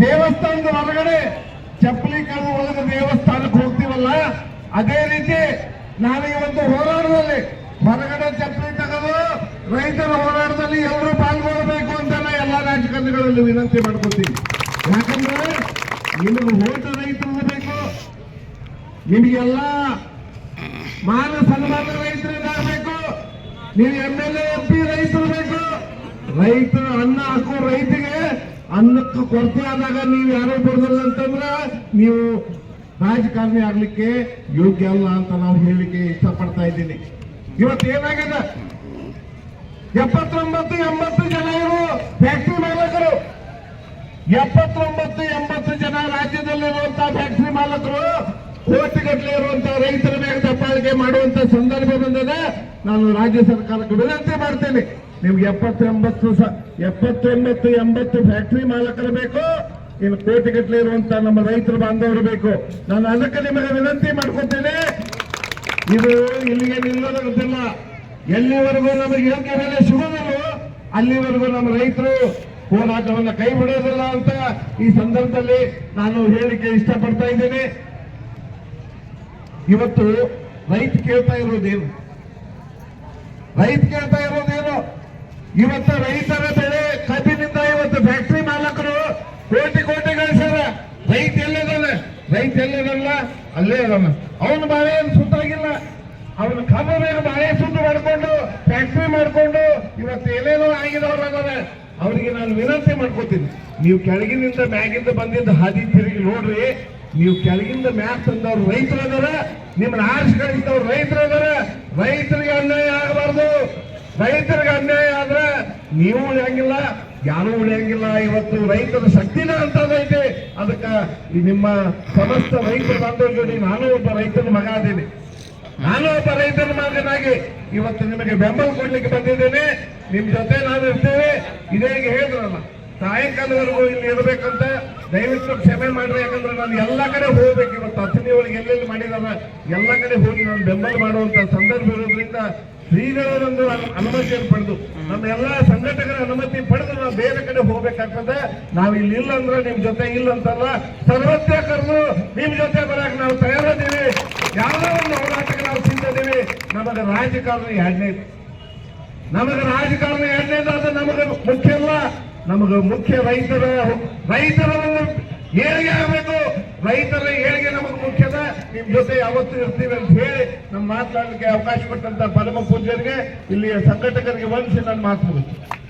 ದೇವಸ್ಥಾನದ ಹೊರಗಡೆ ಚಪ್ಪಲಿ ಕಳೆದು ಒಳಗೆ ದೇವಸ್ಥಾನಕ್ಕೆ ಹೋಗ್ತೀವಲ್ಲ, ಅದೇ ರೀತಿ ನಾನು ಇವತ್ತು ಹೋರಾಟದಲ್ಲಿ ಹೊರಗಡೆ ಚಪ್ಪಲಿ ತೆಗೆದು ರೈತರ ಹೋರಾಟದಲ್ಲಿ ಎಲ್ಲರೂ ಪಾಲ್ಗೊಳ್ಳಬೇಕು ಅಂತ ಎಲ್ಲ ರಾಜಕಾರಣಿಗಳಲ್ಲಿ ವಿನಂತಿ ಮಾಡ್ಕೊತೀನಿ ಯಾಕಂದ್ರೆ ನಿಮಗೆ ಓಟ ರೈತರು ಬೇಕು ನಿಮಗೆಲ್ಲ ಮಾನ ಸನ್ಮಾನ ರೈತರಿಗಾಗಬೇಕು ನೀವು ಎಂ ಎಲ್ ಎಂ ಪಿ ರೈತರು ಬೇಕು. ರೈತರು ಅನ್ನ ಹಾಕೋ ರೈತಿಗೆ ಅನ್ನಕ್ಕೆ ಕೊರತೆ ಆದಾಗ ನೀವು ಯಾರೋ ಬರೋದಿಲ್ಲ ಅಂತಂದ್ರೆ ನೀವು ರಾಜಕಾರಣಿ ಆಗ್ಲಿಕ್ಕೆ ಯೋಗ್ಯ ಅಲ್ಲ ಅಂತ ನಾವು ಹೇಳಿಕೆ ಇಷ್ಟಪಡ್ತಾ ಇದ್ದೀನಿ. ಇವತ್ತು ಏನಾಗಿದೆ? ಎಪ್ಪತ್ತೊಂಬತ್ತು, ಎಂಬತ್ತು ಜನ ಇರು ಫ್ಯಾಕ್ಟ್ರಿ ಮಾಲಕರು. ಎಪ್ಪತ್ತೊಂಬತ್ತು, ಎಂಬತ್ತು ಜನ ರಾಜ್ಯದಲ್ಲಿರುವಂತಹ ಫ್ಯಾಕ್ಟ್ರಿ ಮಾಲಕರು ಕೋಟಿಗಟ್ಟಲೆ ಇರುವಂತಹ ರೈತರ ಮೇಲೆ ದಬ್ಬಾಳಿಕೆ ಮಾಡುವಂತ ಸಂದರ್ಭ ಬಂದಿದೆ ನಾನು ರಾಜ್ಯ ಸರ್ಕಾರಕ್ಕೆ ವಿನಂತಿ ಮಾಡ್ತೇನೆ. ನಿಮ್ಗೆ ಎಪ್ಪತ್ತೊಂಬತ್ತು ಎಪ್ಪತ್ತೊಂಬತ್ತು, ಎಂಬತ್ತು ಫ್ಯಾಕ್ಟರಿ ಮಾಲಕರು ಬೇಕು. ಇನ್ನು ಕೋಟಿಗಟ್ಟಲೆ ಇರುವಂತ ನಮ್ಮ ರೈತರ ಬಾಂಧವರು ಬೇಕು. ನಾನು ಅದಕ್ಕೆ ನಿಮಗೆ ವಿನಂತಿ ಮಾಡ್ಕೊತೇನೆ. ಇದು ಇಲ್ಲಿಗೆ ನಿಲ್ಲೋದಿಲ್ಲ ಎಲ್ಲಿವರೆಗೂ ನಮಗೆ ಯೋಗ್ಯ ಬೆಲೆ ಸಿಗುವುದಿಲ್ಲ, ಅಲ್ಲಿವರೆಗೂ ನಮ್ಮ ರೈತರು ಹೋರಾಟವನ್ನು ಕೈ ಬಿಡೋದಿಲ್ಲ ಅಂತ ಈ ಸಂದರ್ಭದಲ್ಲಿ ನಾನು ಹೇಳಿಕೆ ಇಷ್ಟಪಡ್ತಾ ಇದ್ದೇನೆ. ಇವತ್ತು ರೈತ ಕೇಳ್ತಾ ಇರೋದೇನು? ರೈತ ಕೇಳ್ತಾ ಇರೋದೇನು? ಇವತ್ತು ರೈತರ ಬೆಳೆ ಕಬ್ಬಿನಿಂದ ಇವತ್ತು ಫ್ಯಾಕ್ಟರಿ ಮಾಲಕರು ಕೋಟಿ ಕೋಟಿ ಗಳಿಸ್ಯಾರ. ರೈತ ಎಲ್ಲದಲ್ಲ ರೈತ ಎಲ್ಲದಲ್ಲ, ಅಲ್ಲೇ ಇದಾನ ಅವನ ಬಾಳೆ ಏನು ಸುತ್ತಾಗಿಲ್ಲ. ಅವನ ಕಬ್ಬ ಬಾಳೆ ಸುತ್ತು ಮಾಡ್ಕೊಂಡು ಫ್ಯಾಕ್ಟರಿ ಮಾಡ್ಕೊಂಡು ಇವತ್ತು ಏನೇನೋ ಆಗಿದವ್ರು ಅವರಿಗೆ ನಾನು ವಿನಂತಿ ಮಾಡ್ಕೋತೀನಿ. ನೀವು ಕೆಳಗಿನಿಂದ ಮ್ಯಾಗಿಂದ ಬಂದಿದ್ದ ಹಾದಿ ತಿರುಗಿ ನೋಡ್ರಿ. ನೀವು ಕೆಳಗಿಂದ ಮ್ಯಾಗ್ ತಂದವ್ರು ರೈತರು ಅದಾರ. ನಿಮ್ಮನ್ನ ಆರಿಸಿ ಕಳಿಸಿದವ್ರು ರೈತರು ಅದಾರ. ರೈತರಿಗೆ ಅನ್ಯಾಯ ಆಗಬಾರ್ದು. ರೈತರಿಗೆ ಅನ್ಯಾಯ ನೀವು ಉಳಿಯಂಗಿಲ್ಲ, ಯಾರು ಉಳಿಯಂಗಿಲ್ಲ. ಇವತ್ತು ರೈತರ ಶಕ್ತಿನ ಅಂತದೈತೆ ಅದಕ್ಕ ನಿಮ್ಮ ಸಮಸ್ತ ರೈತ ಬಾಂಧವ್ರ ಜೋಡಿ ನಾನು ಒಬ್ಬ ರೈತನ ಮಗ ಅದೇನೆ. ನಾನು ಒಬ್ಬ ರೈತನ ಮಗನಾಗಿ ಇವತ್ತು ನಿಮಗೆ ಬೆಂಬಲ ಕೊಡ್ಲಿಕ್ಕೆ ಬಂದಿದ್ದೇನೆ. ನಿಮ್ ಜೊತೆ ನಾನು ಇರ್ತೇವೆ. ಇದೇ ಹೇಳಿದ್ರಲ್ಲ ಸಾಯಂಕಾಲವರೆಗೂ ಇಲ್ಲಿ ಇರಬೇಕಂತ ದಯವಿಟ್ಟು ಕ್ಷಮೆ ಮಾಡ್ರಿ. ಯಾಕಂದ್ರೆ ನಾನು ಎಲ್ಲ ಕಡೆ ಹೋಗ್ಬೇಕು. ಇವತ್ತು ಹತ್ತನೇ ಒಳಗೆ ಎಲ್ಲೆಲ್ಲಿ ಮಾಡಿದಾರ, ಎಲ್ಲ ಕಡೆ ಹೋಗಿ ನಾನು ಬೆಂಬಲ ಮಾಡುವಂತ ಸಂದರ್ಭ ಇರೋದ್ರಿಂದ ಶ್ರೀಗಳೊಂದು ಅನುಮತಿಯನ್ನು ಪಡೆದು ನಮ್ಮ ಎಲ್ಲ ಸಂಘಟಕರ ಅನುಮತಿ ಪಡೆದು ನಾವು ಬೇರೆ ಕಡೆ ಹೋಗ್ಬೇಕಾಗ್ತದೆ. ನಾವು ಇಲ್ಲಿ ಇಲ್ಲ ಅಂದ್ರೆ ನಿಮ್ ಜೊತೆ ಇಲ್ಲ ಅಂತಲ್ಲ ಸರ್ವತ್ರ ಕರೆದು ನಿಮ್ ಜೊತೆ ಬರಕ್ ನಾವು ತಯಾರಿದ್ದೀವಿ ಯಾವ ಒಂದು ಹೋರಾಟಕ್ಕೆ ನಾವು ಸಿದ್ಧದೀವಿ? ನಮಗೆ ರಾಜಕಾರಣ ಎರಡನೇ ನಮಗೆ ರಾಜಕಾರಣ ಎರಡನೇದಾದ ನಮಗೆ ಮುಖ್ಯ ಅಲ್ಲ. ನಮಗೆ ಮುಖ್ಯ ರೈತರ ರೈತರ ಏಳಿಗೆ ಆಗಬೇಕು ರೈತರ ಏಳಿಗೆ ನಮಗೆ ಮುಖ್ಯದ ನಿಮ್ ಜೊತೆ ಯಾವತ್ತೂ ಇರ್ತೀವಿ ಅಂತ ಹೇಳಿ ನಮ್ಮ ಮಾತನಾಡಲಿಕ್ಕೆ ಅವಕಾಶ ಕೊಟ್ಟಂತ ಪರಮ ಪೂಜ್ಯರಿಗೆ, ಇಲ್ಲಿಯ ಸಂಘಟಕರಿಗೆ ವಂದಿಸಿ ನನ್ನ ಮಾತು ಮುಗಿಸ್ತೀನಿ.